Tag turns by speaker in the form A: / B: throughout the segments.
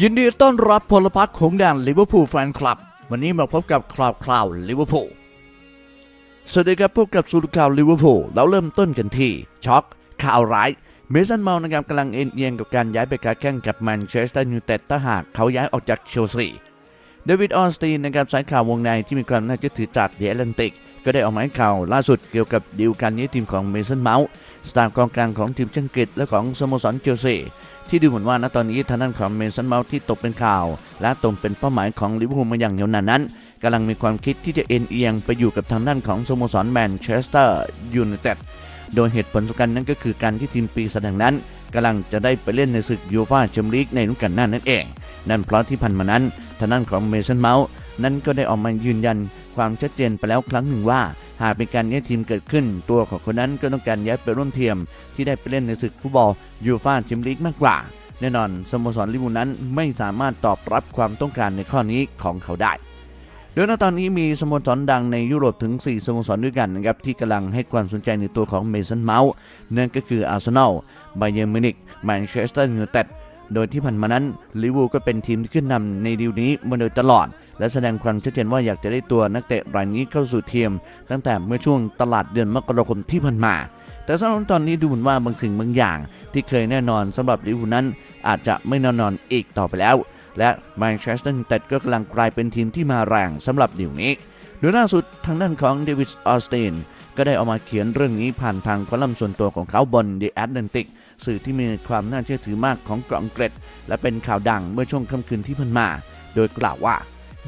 A: ยินดีต้อนรับพลพรรคของแดนลิเวอร์พูลแฟนคลับ วันนี้มาพบกับข่าวคราวลิเวอร์พูลสวัสดีครับพบกับสูตรข่าวลิเวอร์พูลแล้วเริ่มต้นกันที่ ช็อก ข่าวร้ายเมสันเมานะครับกำลังเอ็นเอียงกับการย้ายไปค้าแข่งกับแมนเชสเตอร์ยูไนเต็ดถ้าหากเขาย้ายออกจากเชลซีเดวิดออนสตีนนะครับสายข่าววงในที่มีความน่าเชื่อถือจากเดแอตแลนติก ก็ได้ออกมาให้ข่าวล่าสุดเกี่ยวกับดีลการย้ายทีมของเมสันเมาส์สตาร์กองกลางของทีมชังกฤษและของสโมสรเชลซีที่ดูเหมือนว่าณตอนนี้ทางด้านของเมสันเมาส์ที่ตกเป็นข่าว และตกเป็นเป้าหมายของลิเวอร์พูลมาอย่างยาวนานนั้นกำลังมีความคิดที่จะเอ็นเอียงไปอยู่กับทางด้านของสโมสรแมนเชสเตอร์ยูไนเต็ดโดยเหตุผลสำคัญนั้นก็คือการที่ทีมปีศาจแดงนั้นกำลังจะได้ไปเล่นในศึกยูฟ่าแชมเปี้ยนลีกในฤดูกาลหน้านั่นเอง นั่นเพราะที่ผ่านมานั้นทางด้านของเมสันเมาส์นั้นก็ได้ออกมายืนยัน ความชัดเจนไปแล้วครั้งหนึ่งว่า หากเป็นการย้ายทีมเกิดขึ้น ตัวของคนนั้นก็ต้องการย้ายไปร่วมทีมที่ได้ไปเล่นในศึกฟุตบอลยูฟ่าแชมเปี้ยนลีกมากกว่า แน่นอนสโมสรลิเวอร์พูลนั้นไม่สามารถตอบรับความต้องการในข้อนี้ของเขาได้โดยณตอนนี้มีสโมสรดังในยุโรปถึง 4 สโมสรด้วยกันนะครับที่กำลังให้ความสนใจในตัวของเมสันเมาส์นั่นก็คืออาร์เซนอลไบเยอร์มิวนิกแมนเชสเตอร์ยูไนเต็ดโดยที่ผ่านมานั้นลิเวอร์พูลก็เป็นทีมที่ขึ้นนำในดีลนี้มาโดยตลอด และแสดงความชัดเจนว่าอยากจะได้ตัวนักเตะรายนี้เข้าสู่ทีม ตั้งแต่เมื่อช่วงตลาดเดือนมกราคมที่ผ่านมา แต่สำหรับตอนนี้ดูเหมือนว่าบางสิ่งบางอย่าง ที่เคยแน่นอนสำหรับลิเวอร์พูลนั้นอาจจะไม่แน่นอนอีกต่อไปแล้ว และแมนเชสเตอร์ยูไนเต็ดก็กำลังกลายเป็นทีมที่มาแรงสำหรับดีลนี้โดยล่าสุดทางด้านของเดวิดออสตินก็ได้ออกมาเขียนเรื่องนี้ผ่านทางคอลัมน์ส่วนตัวของเขาบน The Atlantic สื่อที่มีความน่าเชื่อถือมากของกาะอังกฤษและเป็นข่าวดังเมื่อช่วงค่ำคืนที่ผ่านมา โดยกล่าวว่า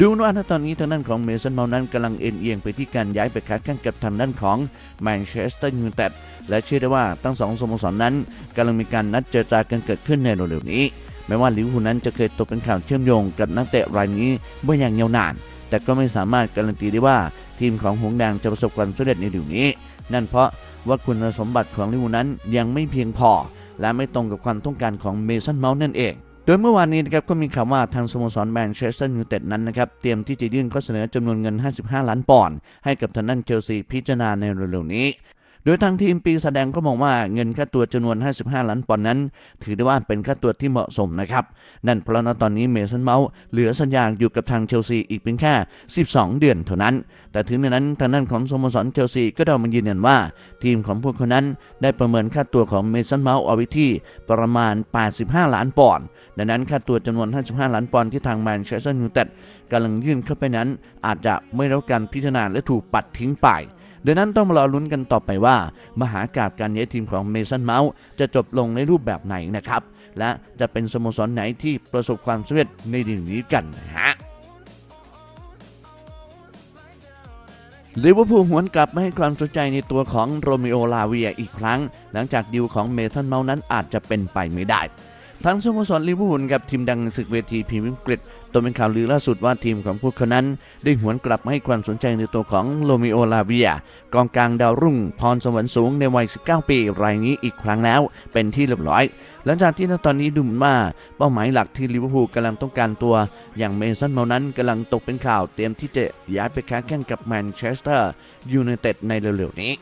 A: ดูนว่าณตอนนี้ทางด้านของเมสันเมานั้นกำลังเอ็นเอียงไปที่การย้ายไปค้าแข่งกับทางด้านของแมนเชสเตอร์ยูไนเต็ดและเชื่อได้ว่าทั้งสองสโมสรนั้นกำลังมีการนัดเจรจากันเกิดขึ้นในเร็วๆนี้แม้ว่าลิเวอร์พูลนั้นจะเคยตกเป็นข่าวเชื่อมโยงกับนักเตะรายนี้เมื่ออย่างยาวนาน แต่ก็ไม่สามารถการันตีได้ว่าทีมของหงส์แดงจะประสบความสำเร็จในเดี๋ยวนี้ นั่นเพราะว่าคุณสมบัติของลิเวอร์พูลนั้นยังไม่เพียงพอ และไม่ตรงกับความต้องการของเมสันเมาส์นั่นเอง ดยเมื่อวานนี้นะครับก็มีข่าวว่าทางสโมสรแมนเชสเตอร์ยูไนเต็ดนั้นนะครับเตรียมที่จะยื่นข้อเสนอจำนวนเงิน 55 ล้านปอนด์ให้กับทางด้านเชลซีพิจารณาในเร็วๆนี้ โดยทางทีมปีแสดงก็มองว่าเงินค่าตัวจำนวน 55 ล้านปอนด์นั้น ถือได้ว่าเป็นค่าตัวที่เหมาะสมนะครับ นั่นเพราะณตอนนี้เมสันเมาส์เหลือสัญญาอยู่กับทางเชลซีอีกเพียงแค่ 12 เดือนเท่านั้น แต่ถึงในนั้นทางด้านของสโมสรเชลซีก็ได้มายืนยันว่า ทีมของพวกเขานั้นได้ประเมินค่าตัวของเมสันเมาส์เอาไว้ที่ประมาณ 85 ล้านปอนด์ดังนั้นค่าตัวจำนวน 55 ล้านปอนด์ที่ทางแมนเชสเตอร์ยูไนเต็ดกำลังยื่นเข้าไปนั้น อาจจะไม่ได้รับการพิจารณาและถูกปัดทิ้งไป ดังนั้นต้องมารอลุ้นกันต่อไปว่า มหากาบการย้ายทีมของเมสันเมาส์จะจบลงในรูปแบบไหนนะครับ และจะเป็นสโมสรไหนที่ประสบความสำเร็จในดีลนี้กันนะฮะลิเวอร์พูลหวนกลับมาให้ความสนใจในตัวของโรมิโอลาเวียอีกครั้ง หลังจากดีลของเมทันเมานั้นอาจจะเป็นไปไม่ได้ ทั้งสโมสรลิเวอร์พูลกับทีมดังศึกเวทีพรีเมียร์อังกฤษ ตัวเป็นข่าวลือล่าสุดว่าทีมของพวกเขานั้น ได้หวนกลับมาให้ความสนใจในตัวของโรมิโอลาเวีย กองกลางดาวรุ่ง พรสวรรค์สูงในวัย 19 ปี รายนี้อีกครั้งแล้ว เป็นที่เรียบร้อย หลังจากที่ณตอนนี้ดูเหมือนว่าเป้าหมายหลักที่ลิเวอร์พูลกำลังต้องการตัว อย่างเมสันเมานั้นกำลังตกเป็นข่าวเตรียมที่จะย้ายไปค้าแข่งกับแมนเชสเตอร์ยูไนเต็ดในเร็วๆนี้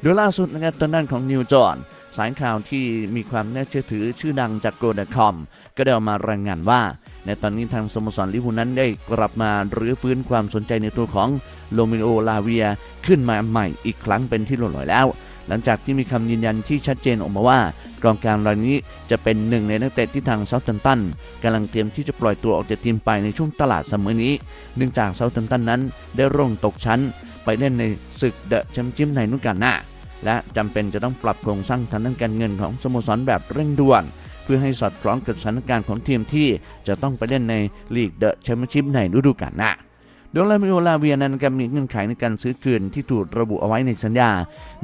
A: โดยล่าสุดนะครับทางด้านของนิวจอนสายข่าวที่มีความน่าเชื่อถือชื่อดังจากโกลดคอมก็ได้ออกมารายงานว่า ในตอนนี้ทางสโมสรลิเวอร์พูลนั้นได้กลับมารื้อฟื้นความสนใจในตัวของโรมิโอลาเวียขึ้นมาใหม่อีกครั้งเป็นที่หล่อยแล้ว หลังจากที่มีคำยืนยันที่ชัดเจนออกมาว่ากองกลางรายนี้จะเป็นหนึ่งในนักเตะที่ทางเซาท์แฮมป์ตันกำลังเตรียมที่จะปล่อยตัวออกจากทีมไปในช่วงตลาดเสมอนี้ เนื่องจากเซาท์แฮมป์ตันนั้นได้ร่วงตกชั้น ไปเล่นในศึกเดอะแชมเปี้ยนในฤดูกาลหน้าและจำเป็นจะต้องปรับโครงสร้างทางด้านการเงินของสโมสรแบบเร่งด่วน เพื่อให้สอดคล้องกับสถานการณ์ของทีมที่จะต้องไปเล่นในลีกเดอะแชมเปี้ยนชิพในฤดูกาลหน้าโดยลามิโอลาเวียนั้นก็มีเงื่อนไขในการซื้อคืนที่ถูกระบุเอาไว้ในสัญญา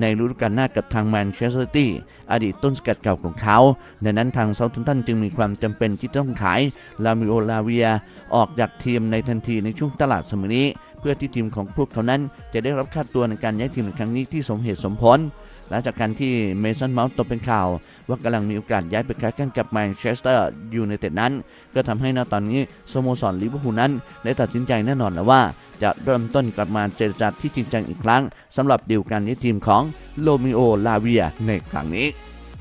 A: ในฤดูกาลหน้ากับทางแมนเชสเตอร์ซิตี้อดีตต้นสกัดเก่าของเขาดังนั้นทางเซาท์แฮมป์ตันจึงมีความจำเป็นที่ต้องขายลามิโอลาเวียออกจากทีมในทันทีในช่วงตลาดสมอนี้ เพื่อที่ทีมของพวกเขานั้นจะได้รับค่าตัวในการย้ายทีมในครั้งนี้ที่สมเหตุสมผลหลังจากการที่เมสันเมาส์ตกเป็นข่าว ว่ากำลังมีโอกาสย้ายไปค้าแข่งกับแมนเชสเตอร์ยูไนเต็ดนั้น ก็ทำให้ณตอนนี้สโมสรลิเวอร์พูลนั้น ได้ตัดสินใจแน่นอนแล้วว่า จะเริ่มต้นกลับมาเจรจาที่จริงจังอีกครั้งสำหรับดีลการย้ายทีมของโรมิโอลาเวียในครั้งนี้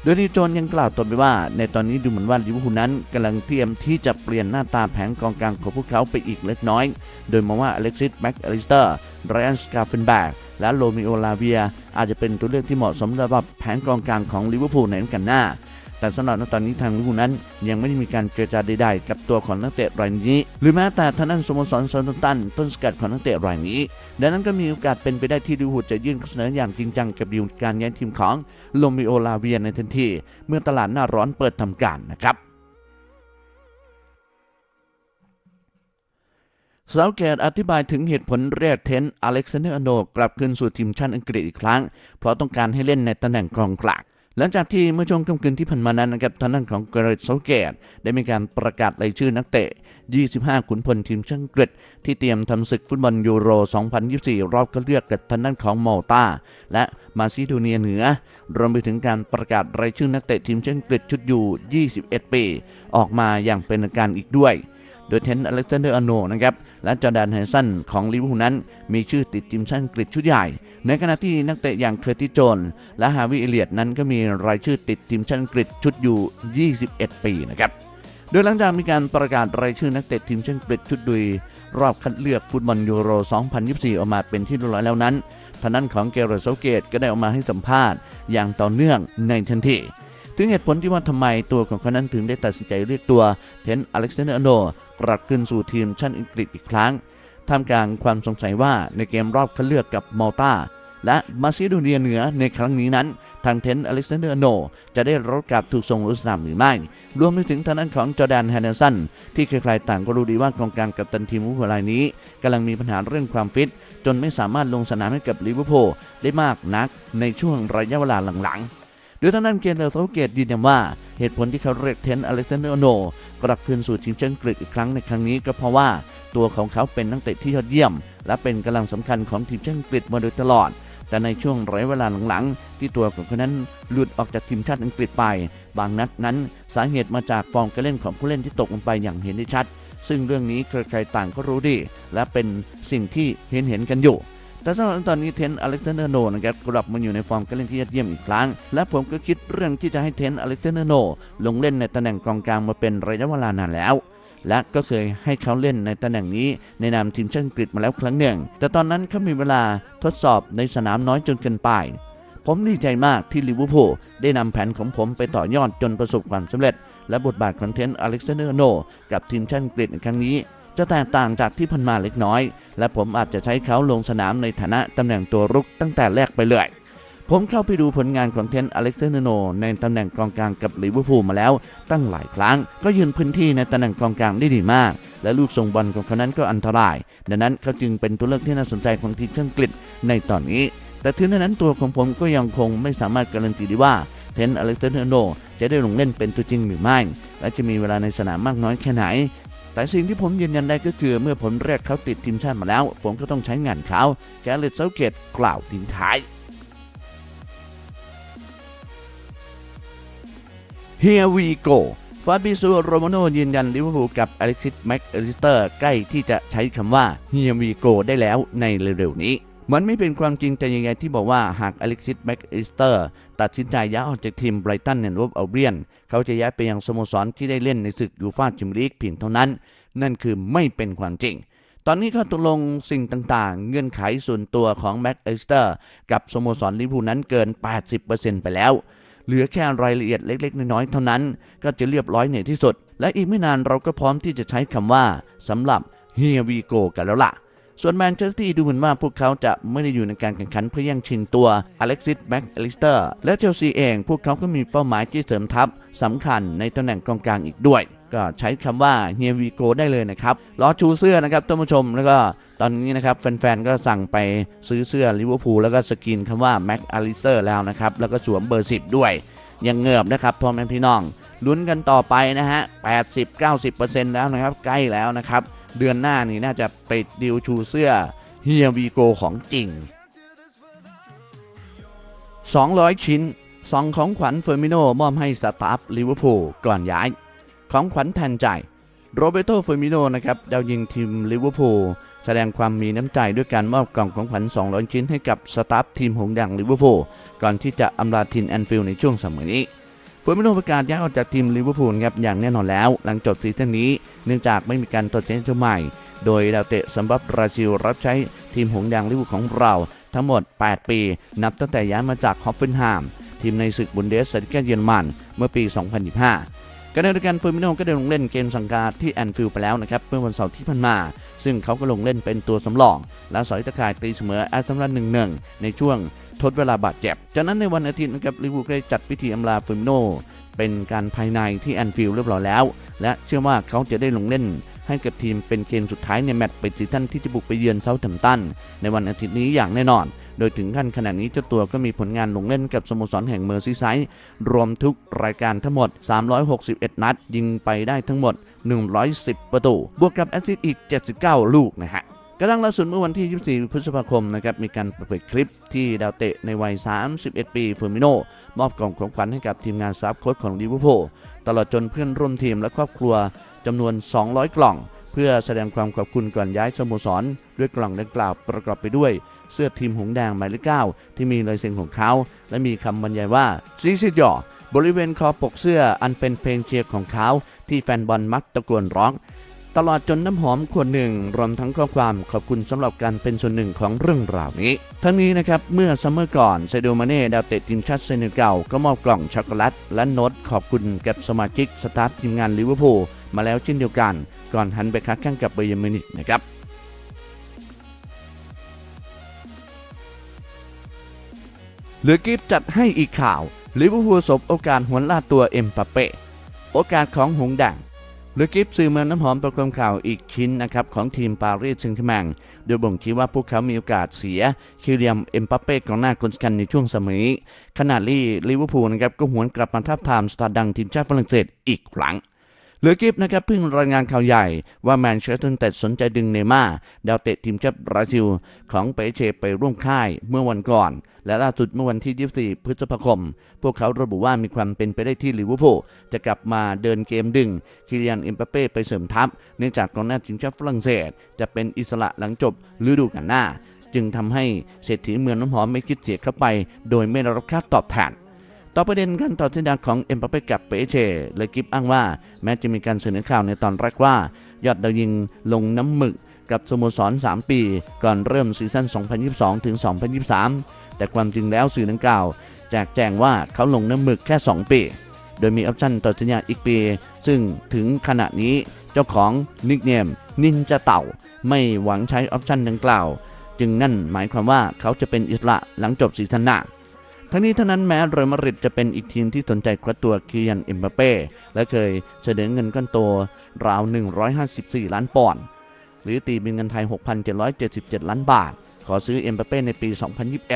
A: โดยนิโจนยังกล่าวต่อไปว่า ในตอนนี้ดูเหมือนว่าลิเวอร์พูลนั้นกำลังเตรียมที่จะเปลี่ยนหน้าตาแผงกองกลางของพวกเขาไปอีกเล็กน้อย โดยมองว่าอเล็กซิสแม็กอลิสเตอร์ไรอันสกาเฟนแบก และโรมิโอลาเวีย อาจจะเป็นตัวเลือกที่เหมาะสมสำหรับแผงกองกลางของลิเวอร์พูลในกันหน้า แต่สำหรับตอนนี้ทางลิเวอร์พูลนั้น ยังไม่ได้มีการเจรจาใดๆ กับตัวของนักเตะรายนี้ หรือแม้แต่ทางด้านสโมสรซอนตันต้นสกัดของนักเตะรายนี้ ดังนั้นก็มีโอกาสเป็นไปได้ที่ลิเวอร์พูลจะยื่นข้อเสนออย่างจริงจังกับดีลการย้ายทีมของโรมิโอลาเวียในทันที เมื่อตลาดหน้าร้อนเปิดทำการนะครับ สาวเกตอธิบายถึงเหตุผลเรียกเทนอเล็กซานเดอร์อโนกลับคืนสู่ทีมชาติอังกฤษอีกครั้ง เพราะต้องการให้เล่นในตำแหน่งกองกลางหลังจากที่เมื่อช่วงค่ำคืนที่ผ่านมานั้นนะครับทางด้านของเกรดเซาเกตได้มีการประกาศรายชื่อนักเตะ 25 ขุนพลทีมชาติอังกฤษ ที่เตรียมทำศึกฟุตบอลยูโร 2024 รอบคัดเลือกกับทางด้านของมอลตาและมาซิโดเนียเหนือ รวมไปถึงการประกาศรายชื่อนักเตะทีมชาติอังกฤษชุดยู 21 ปี ออกมาอย่างเป็นทางการอีกด้วย โดยเทนอเล็กซานเดอร์อโนนะครับและจอร์แดนไฮนสันของลิเวอร์พูลนั้น มีชื่อติดทีมชาติอังกฤษชุดใหญ่ ในขณะที่นักเตะอย่างเคอร์ติโจน และฮาวิเอเลียตนั้นก็มีรายชื่อติดทีมชาติอังกฤษชุดอยู่ 21 ปีนะครับโดยหลังจากมีการประกาศรายชื่อนักเตะทีมชาติอังกฤษชุดดุยรอบคัดเลือกฟุตบอลยูโร 2024 ออกมาเป็นที่เรียบร้อยแล้วนั้นทางด้านของเกเรตเซเกตก็ได้ออกมาให้สัมภาษณ์อย่างต่อเนื่องในทันทีถึงเหตุผลที่ว่าทำไมตัวของเขานั้นถึงได้ตัดสินใจเรียกตัวเทนอเล็กซานเดอร์โน กลับขึ้นสู่ทีมชาติอังกฤษอีกครั้งท่ามกลางความสงสัยว่าในเกมรอบคัดเลือกกับมอลตาและมาซิโดเนียเหนือในครั้งนี้นั้น ทางเทนอเล็กซานเดอร์โน จะได้รับการถูกส่งลงสนามหรือไม่ รวมไปถึงทางด้านของจอแดนแฮนเดอร์สัน ที่ใครๆต่างก็รู้ดีว่ากองกลางกัปตันทีมลิเวอร์พูลรายนี้กำลังมีปัญหาเรื่องความฟิต จนไม่สามารถลงสนามให้กับลิเวอร์พูลได้มากนักในช่วงระยะเวลาหลังๆโดยทางด้านเกนเดอร์โซเกตยืนยันว่าเหตุผลที่เขาเรียกเทนอเล็กซานเดอร์โน กลับคืนสู่ทีมชาติอังกฤษอีกครั้งในครั้งนี้ก็เพราะว่าตัวของเขาเป็นนักเตะที่ยอดเยี่ยม และเป็นกำลังสำคัญของทีมชาติอังกฤษมาโดยตลอด แต่ในช่วงระยะเวลาหลังๆ ที่ตัวของเขานั้นหลุดออกจากทีมชาติอังกฤษไป บางนัดนั้นสาเหตุมาจากฟอร์มการเล่นของผู้เล่นที่ตกลงไปอย่างเห็นได้ชัด ซึ่งเรื่องนี้ใครๆต่างก็รู้ดี และเป็นสิ่งที่เห็นเห็นๆกันอยู่ แต่สำหรับตอนนี้เทนอเล็กซานเดอร์โนนะครับกลับมาอยู่ในฟอร์มการเล่นที่ยอดเยี่ยมอีกครั้ง และผมก็คิดเรื่องที่จะให้เทนอเล็กซานเดอร์โนลงเล่นในตำแหน่งกองกลางมาเป็นระยะเวลานานแล้วและก็เคยให้เขาเล่นในตำแหน่งนี้ในนามทีมชาติอังกฤษมาแล้วครั้งหนึ่ง แต่ตอนนั้นเขามีเวลาทดสอบในสนามน้อยจนเกินไป ผมดีใจมากที่ลิเวอร์พูลได้นำแผนของผมไปต่อยอดจนประสบความสำเร็จ และบทบาทของเทนต์อเล็กซานเดอร์โนกับทีมชาติอังกฤษในครั้งนี้ จะแตกต่างจากที่ผ่านมาเล็กน้อย และผมอาจจะใช้เขาลงสนามในฐานะตำแหน่งตัวรุกตั้งแต่แรกไปเลยผมเข้าไปดูผลงานของเทนอเล็กซานโน ในตำแหน่งกองกลางกับลิเวอร์พูลมาแล้ว ตั้งหลายครั้ง ก็ยืนพื้นที่ในตำแหน่งกองกลางได้ดีมาก และลูกส่งบอลของเขานั้นก็อันตราย ดังนั้นเขาจึงเป็นตัวเลือกที่น่าสนใจของทีมชาติอังกฤษในตอนนี้ แต่ถึงนั้นตัวของผมก็ยังคงไม่สามารถการันตีได้ว่าเทนอเล็กซานโน จะได้ลงเล่นเป็นตัวจริงหรือไม่ และจะมีเวลาในสนามมากน้อยแค่ไหน แต่สิ่งที่ผมยืนยันได้ก็คือเมื่อผมเรียกเขาติดทีมชาติมาแล้ว ผมก็ต้องใช้งานเขาแกเลตเซาเกตกล่าวทิ้งท้าย Here we go ฟาบิซูโรมาโนยืนยันลิเวอร์พูลกับอเล็กซิสแม็กอลิสเตอร์ใกล้ที่จะใช้คำว่า Here we go ได้แล้วในเร็วๆนี้ มันไม่เป็นความจริงแต่ยังไงที่บอกว่าหากอเล็กซิสแม็กอิสเตอร์ตัดสินใจย้ายออกจากทีมไบรตันแอนด์วอฟอัลเบียนเขาจะย้ายไปยังสโมสรที่ได้เล่นในศึกยูฟ่าแชมเปี้ยนลีกเพียงเท่านั้น นั่นคือไม่เป็นความจริง ตอนนี้เขาตกลงสิ่งต่างๆ เงื่อนไขส่วนตัวของแม็กอิสเตอร์กับสโมสรลิเวอร์พูลนั้นเกิน 80%ไปแล้วเหลือแค่รายละเอียดเล็ก ๆ น้อยๆเท่านั้น ก็จะเรียบร้อยในที่สุด และอีกไม่นานเราก็พร้อมที่จะใช้คำว่าสำหรับ Here we go กันแล้วล่ะ ส่วนแมนเชสเตอร์ซิตี้ดูเหมือนว่าพวกเขาจะไม่ได้อยู่ในการแข่งขันเพื่อแย่งชิงตัวอเล็กซิสแม็กอลิสเตอร์และเชลซีเอง พวกเขาก็มีเป้าหมายที่เสริมทัพสำคัญในตำแหน่งกองกลางอีกด้วย ก็ใช้คำว่า Here we go ได้เลยนะครับรอชูเสื้อนะครับท่านผู้ชมแล้วก็ตอนนี้นะครับแฟนๆ ก็สั่งไปซื้อเสื้อลิเวอร์พูลแล้วก็สกรีนคำว่าแม็กอลิสเตอร์แล้วนะครับแล้วก็สวมเบอร์ 10 ด้วยยังเงือบนะครับพ่อแม่พี่น้องลุ้นกันต่อไปนะฮะ 80-90%แล้วนะครับ ใกล้แล้วนะครับ เดือนหน้านี่น่าจะไปดิวชูเสื้อเฮียวีโกของจริง 200 ชิ้นสองของขวัญเฟอร์มิโนมอบให้สตาฟลิเวอร์พูลก่อนย้าย ของขวัญแทนใจโรเบโตเฟอร์มิโนนะครับดาวยิงทีมลิเวอร์พูลแสดงความมีน้ำใจด้วยการมอบกล่องของขวัญ 200 ชิ้นให้กับสตาฟทีมหงส์แดงลิเวอร์พูลก่อนที่จะอำลาทินแอนฟิลด์ในช่วงสมัยนี้ อร์มิโนประกาศย้ายออกจากทีมลิเวอร์พูลครับอย่างแน่นอนแล้ว หลังจบซีซั่นนี้เนื่องจากไม่มีการตัดสินใจใหม่ โดยดาวเตะสำหรับบราซิลรับใช้ทีมหงส์แดงลิเวอร์พูลของเราทั้งหมด 8 ปี นับตั้งแต่ย้ายมาจากฮอฟเฟนไฮม์ทีมในศึกบุนเดสลิก้าเยอรมันเมื่อปี 2025ขณะเดียวกันฟอร์มิโนก็ได้ลงเล่นเกมสังกาที่แอนฟิลด์ไปแล้วนะครับเมื่อวันเสาร์ที่ผ่านมา ซึ่งเขาก็ลงเล่นเป็นตัวสำรอง และสอยตะข่ายตีเสมอแอสตันวิลล่า1-1ในช่วงทดเวลาบาดเจ็บ จากนั้นในวันอาทิตย์นะครับลิเวอร์พูลได้จัดพิธีอำลาฟอร์มิโนเป็นการภายในที่แอนฟิลด์เรียบร้อยแล้ว และเชื่อว่าเขาจะได้ลงเล่นให้กับทีมเป็นเกมสุดท้ายในแมตช์ปิดซีซั่นที่จะบุกไปเยือนเซาท์แฮมป์ตันในวันอาทิตย์นี้อย่างแน่นอน โดยถึงขั้นขณะนี้เจ้าตัวก็มีผลงานลงเล่นกับสโมสรแห่งเมอร์ซีไซด์รวมทุกรายการทั้งหมด 361 นัด ยิงไปได้ทั้งหมด 110 ประตู บวกกับแอสซิสต์อีก 79 ลูกนะฮะกระทั่งล่าสุดเมื่อวันที่ 24 พฤษภาคมนะครับมีการเปิดคลิปที่ดาวเตะในวัย 31 ปีเฟอร์มิโนมอบกล่องของขวัญให้กับทีมงานซับโค้ชของลิเวอร์พูลตลอดจนเพื่อนร่วมทีมและครอบครัวจำนวน 200 กล่อง เพื่อแสดงความขอบคุณก่อนย้ายสโมสร ด้วยกล่องดังกล่าวประกอบไปด้วย เสื้อทีมหงสแดงหมายเลข9ที่มีลายเซ็นของเขา และมีคำบรรยายว่าซีซิจอบริเวณคอปกเสื้ออันเป็นเพลงเชียร์ของเขา ที่แฟนบอลมักตะโกนร้อง ตลอดจนน้ำหอมขวดหนึ่ง รวมทั้งข้อความขอบคุณสำหรับการเป็นส่วนหนึ่งของเรื่องราวนี้ ทั้งนี้นะครับ เมื่อซัมเมอร์ก่อนเซโดมาเน่ดาวเตะทีมชาติเซเนกัลก็มอบกล่องช็อกโกแลตและโน้ตขอบคุณกับสมาชิกสตาฟทีมงานลิเวอร์พูลมาแล้วเช่นเดียวกัน ก่อนหันไปค้าแข่งกับเบย์มินิกนะครับเหลือกิฟจัดให้อีกข่าวลิเวอร์พูลสบโอกาสหวนล่าตัวเอ็มปาเป้ โอกาสของหงดังหลือกิฟซื้อเมืองน้ำหอมประกมข่าวอีกชิ้นนะครับของทีมปารีสเซงต์แชร์แมงโดยบ่งชี้ว่าพวกเขามีโอกาสเสียคิเลียมเอ็มปาเป้กองหน้าคนสกันในช่วงสมัยนี้ขณะที่ลิเวอร์พูลนะครับก็หวนกลับมาทับทามสตาร์ดังทีมชาติฝรั่งเศสอีกครั้ง เหลือกิฟนะครับเพิ่งรายงานข่าวใหญ่ว่าแมนเชสเตอร์ยูไนเต็ดสนใจดึงเนม่าดาวเตะทีมชาติบราซิล ของเปเชไปร่วมค่ายเมื่อวันก่อน และล่าสุดเมื่อวันที่ 24 พฤษภาคม พวกเขาระบุว่ามีความเป็นไปได้ที่ลิเวอร์พูลจะกลับมาเดินเกมดึงคิเลียนเอ็มบัปเป้ไปเสริมทัพ เนื่องจากกองหน้าทีมชาติฝรั่งเศส จะเป็นอิสระหลังจบฤดูกาลหน้า จึงทำให้เศรษฐีเมืองน้ำหอมไม่คิดเสียเข้าไป โดยไม่ได้รับค่าตอบแทน ต่อประเด็นการต่อสัญญาของเอ็มบัปเป้กับเปเชเลยกิฟอ้างว่า แม้จะมีการเสนอข่าวในตอนแรกว่า ยอดดาวยิงลงน้ำหมึกกับสโมสร 3 ปี ก่อนเริ่มซีซั่น 2022 ถึง 2023 แต่ความจริงแล้วสื่อดังกล่าวแจกแจงว่าเขาลงน้ำหมึกแค่ 2 ปี โดยมีออปชั่นต่อสัญญาอีกปี ซึ่งถึงขณะนี้เจ้าของนิกเนมนินจาเต่า ไม่หวังใช้ออปชั่นดังกล่าว จึงนั่นหมายความว่าเขาจะเป็นอิสระหลังจบซีซั่นหน้า ทั้งนี้ทั้งนั้นแม้เรอัลมาดริดจะเป็นอีกทีมที่สนใจคว้าตัวคิยันเอ็มบัปเป้และเคยเสนอเงินก้อนโตราว 154 ล้านปอนด์หรือตีเป็นเงินไทย 6,777 ล้านบาท ขอซื้อเอ็มบัปเป้ในปี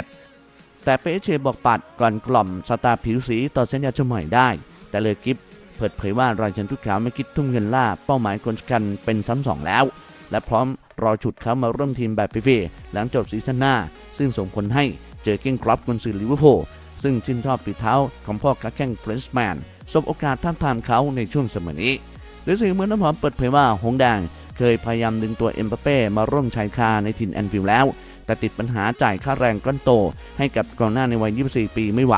A: 2021 แต่เปเชบอกปัดก่อนกล่อมสตาผิวสีต่อสัญญาชมใหม่ได้ แต่เลอกิฟเปิดเผยว่ารายชันทุกขาวไม่คิดทุ่มเงินล่าเป้าหมายคนสำคัญเป็นซ้ำสองแล้ว และพร้อมรอฉุดเขามาร่วมทีมแบบฟรีๆหลังจบซีซั่นหน้า ซึ่งส่งผลให้ เจอเก้งกรอบกุนซือลิเวอร์พูลซึ่งชื่นชอบฝีเท้าของพ่อค้าแข่งเฟรนช์แมนสบโอกาสท้าทามเขาในช่วงสมัยนี้หรือสื่อเมืองน้ำหอมเปิดเผยว่าหงแดงเคยพยายามดึงตัวเอ็มบัปเป้มาร่วมชายคาในถิ่นแอนฟิลด์แล้ว แต่ติดปัญหาจ่ายค่าแรงก้อนโต ให้กับกองหน้าในวัย 24 ปีไม่ไหว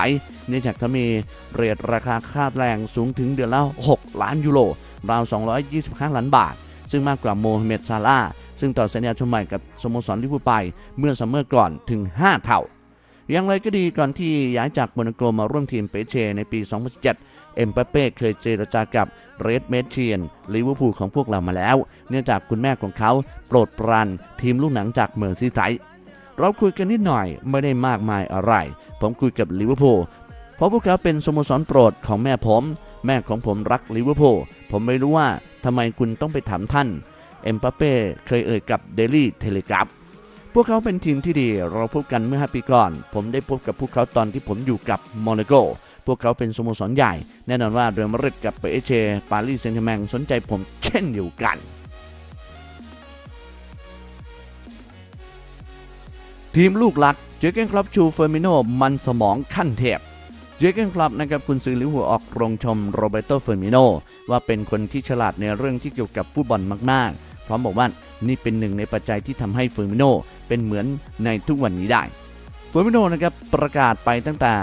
A: เนื่องจากเขามีเรทราคาค่าแรงสูงถึงเดือนละ 6 ล้านยูโรราว 225 ล้านบาท ซึ่งมากกว่าโมฮัมเหม็ดซาลาซึ่งต่อสัญญาชมใหม่กับสโมสรลิเวอร์พูลไปเมื่อซัมเมอร์ก่อนถึง 5 เท่า อย่างไรก็ดีก่อนที่ย้ายจากโมนาโกมาร่วมทีมเปเชในปี 2007 เอ็มบัปเป้เคยเจรจากับเรดเมเชียนลิเวอร์พูลของพวกเรามาแล้ว เนื่องจากคุณแม่ของเขาโปรดปรานทีมลูกหนังจากเมือร์ซีไซเราคุยกันนิดหน่อยไม่ได้มากมายอะไร ผมคุยกับลิเวอร์พูลเพราะพวกเขาเป็นสโมสรโปรดของแม่ผม แม่ของผมรักลิเวอร์พูลผมไม่รู้ว่าทำไมคุณต้องไปถามท่าน เอ็มบัปเป้เคยเอ่ยกับเดลี่เทเลกราฟ พวกเขาเป็นทีมที่ดี เราพบกันเมื่อ 5 ปีก่อน ผมได้พบกับพวกเขาตอนที่ผมอยู่กับโมนาโก พวกเขาเป็นสโมสรใหญ่ แน่นอนว่าเรอัลมาดริดกับเปเชปารีสเซงต์แชมงสนใจผมเช่นเดียวกันทีมลูกหลัก เจเกนคลับชูเฟอร์มิโนมันสมองขั้นเทพ เจเกนคลับนะครับคุณซื้อลิวอร์พูลออกโรงชมโรเบโตเฟอร์มิโนว่าเป็นคนที่ฉลาดในเรื่องที่เกี่ยวกับฟุตบอลมาก ๆ พร้อมบอกว่านี่เป็นหนึ่งในปัจจัยที่ทำให้เฟอร์มิโนเป็นเหมือนในทุกวันนี้ได้เฟูมิโนนะครับประกาศไปตั้งแต่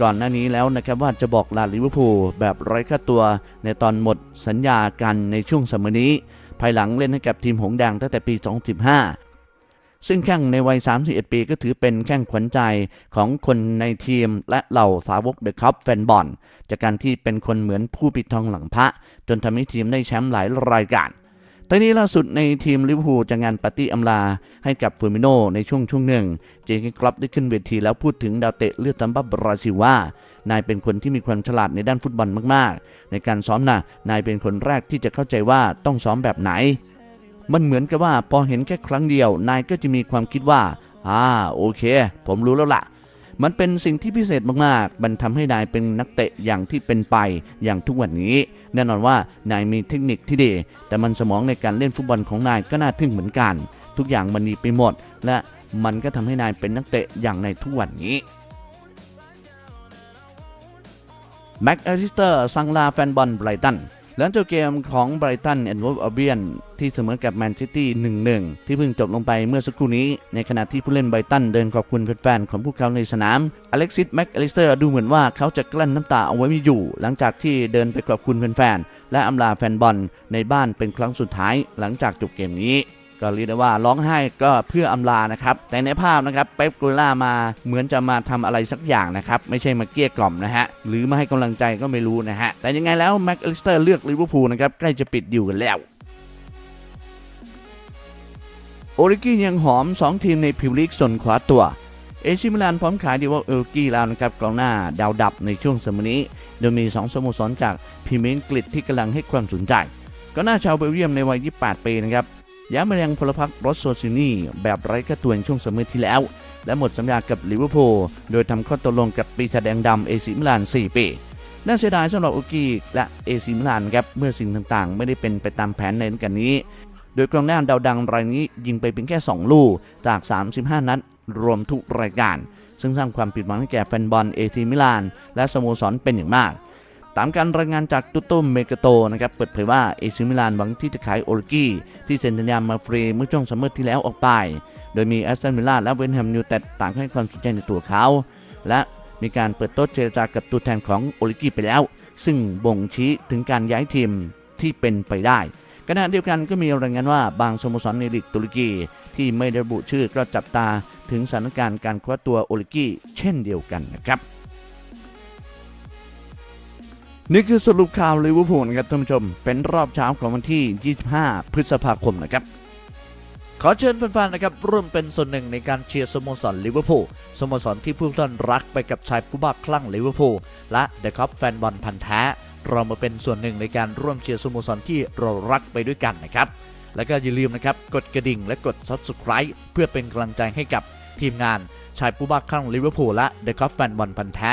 A: ก่อนหน้านี้แล้วนะครับว่าจะบอกลาลิเวอร์พูลแบบไร้ค่าตัวในตอนหมดสัญญากันในช่วงสมัยนี้ ภายหลังเล่นให้กับทีมหงสแดงตั้งแต่ปี 2015 ซึ่งแข้งในวัย 31 ปีก็ถือเป็นแข้งขวัญใจของคนในทีมและเหล่าสาวกเดอะคัพแฟนบอลจากการที่เป็นคนเหมือนผู้ปิดทองหลังพระ จนทำให้ทีมได้แชมป์หลายรายการ ตอนนี้ล่าสุดในทีมลิเวอร์พูลจะงานปาร์ตี้อำลาให้กับฟูมิโนในช่วงช่วงหนึ่ง เจคกรอบได้ขึ้นเวทีแล้วพูดถึงดาวเตะเลือดตำบับบราซิลว่านายเป็นคนที่มีความฉลาดในด้านฟุตบอลมากๆ ในการซ้อมนะนายเป็นคนแรกที่จะเข้าใจว่าต้องซ้อมแบบไหน มันเหมือนกับว่าพอเห็นแค่ครั้งเดียว นายก็จะมีความคิดว่าอ่าโอเค ผมรู้แล้วล่ะมันเป็นสิ่งที่พิเศษมาก ๆ มันทำให้นายเป็นนักเตะอย่างที่เป็นไปอย่างทุกวันนี้ แน่นอนว่านายมีเทคนิคที่ดี แต่มันสมองในการเล่นฟุตบอลของนายก็น่าทึ่งเหมือนกัน ทุกอย่างมันดีไปหมด และมันก็ทำให้นายเป็นนักเตะอย่างในทุกวันนี้แม็กอลิสเตอร์สังลาแฟนบอลไบรตัน หลังจาเกมของไบรตันแอนด์วอลอเบียนที่เสมอกับแมนเชสเตี้1-1ที่เพิ่งจบลงไปเมื่อสักครู่นี้ ในขณะที่ผู้เล่นไบรตันเดินขอบคุณแฟนๆของพวกเขาในสนาม อเล็กซิสแม็กอลิสเตอร์ดูเหมือนว่าเขาจะกลั้นน้ำตาเอาไว้ไม่อยู่ หลังจากที่เดินไปขอบคุณแฟนๆและอำลาแฟนบอลในบ้านเป็นครั้งสุดท้ายหลังจากจบเกมนี้ ก็เรียกได้ว่าร้องไห้ก็เพื่ออำลานะครับ แต่ในภาพนะครับเป๊ปกูล่ามาเหมือนจะมาทำอะไรสักอย่างนะครับ ไม่ใช่มาเกลี้ยกล่อมนะฮะ หรือมาให้กำลังใจก็ไม่รู้นะฮะ แต่ยังไงแล้วแม็กอลิสเตอร์เลือกลิเวอร์พูลนะครับ ใกล้จะปิดดิวกันแล้วโอริกี้ยังหอม 2 ทีมในพรีเมียร์ลีกส่วนขวาตัว เอชิมิลานพร้อมขายดีว่าเอลกี้แล้วนะครับกองหน้าดาวดับในช่วงสมัยนี้ โดยมี 2 สโมสรจากพรีเมียร์อังกฤษที่กำลังให้ความสนใจก็หน้าชาวเบลเยียมในวัย 28 ปีนะครับ ย้ายมายังพลพรรครถโซซินีแบบไร้กระตวนช่วงสมัยที่แล้ว และหมดสัญญากับลิเวอร์พูลโดยทำข้อตกลงกับปีศาจแดงดำเอซิมิลาน 4 ปีน่าเสียดายสำหรับโอกี้และเอซิมิลานครับเมื่อสิ่งต่างๆ ไม่ได้เป็นไปตามแผนในฤดูกาลนี้ โดยกองหน้าดาวดังรายนี้ยิงไปเพียงแค่ 2 ลูกจาก 35 นัดรวมทุกรายการ ซึ่งสร้างความผิดหวังให้แก่แฟนบอลเอซิมิลาน และสโมสรเป็นอย่างมาก ตามการรายงานจากตุตโตเมกาโตนะครับเปิดเผยว่าเอซิมิลานหวังที่จะขายโอลกี้ที่เซ็นสัญญามาฟรีเมื่อช่วงซัมเมอร์ที่แล้วออกไป โดยมีแอสตันวิลล่าและเวนแฮมยูไนเต็ดต่างให้ความสนใจในตัวเขา และมีการเปิดโต๊ะเจรจากับตัวแทนของโอลิกี้ไปแล้ว ซึ่งบ่งชี้ถึงการย้ายทีมที่เป็นไปได้ขณะเดียวกันก็มีรายงานว่าบางสโมสรในลีกตุรกีที่ไม่ได้ระบุชื่อก็จับตาถึงสถานการณ์การคว้าตัวโอลิกี้เช่นเดียวกันนะครับ นี่คือสรุปข่าวลิเวอร์พูลนะครับท่านผู้ชม เป็นรอบเช้าของวันที่ 25 พฤษภาคมนะครับขอเชิญแฟนๆนะครับร่วมเป็นส่วนหนึ่งในการเชียร์สโมสรลิเวอร์พูลสโมสรที่ผู้ท่านรักไปกับชายผู้บ้าคลั่งลิเวอร์พูลและเดอะคัพแฟนบอลพันธ์แท้เรามาเป็นส่วนหนึ่งในการร่วมเชียร์สโมสรที่เรารักไปด้วยกันนะครับ แล้วก็อย่าลืมนะครับกดกระดิ่งและกด subscribe เพื่อเป็นกำลังใจให้กับทีมงานชายผู้บ้าคลั่งลิเวอร์พูลและเดอะคัพแฟนบอลพันธ์แท้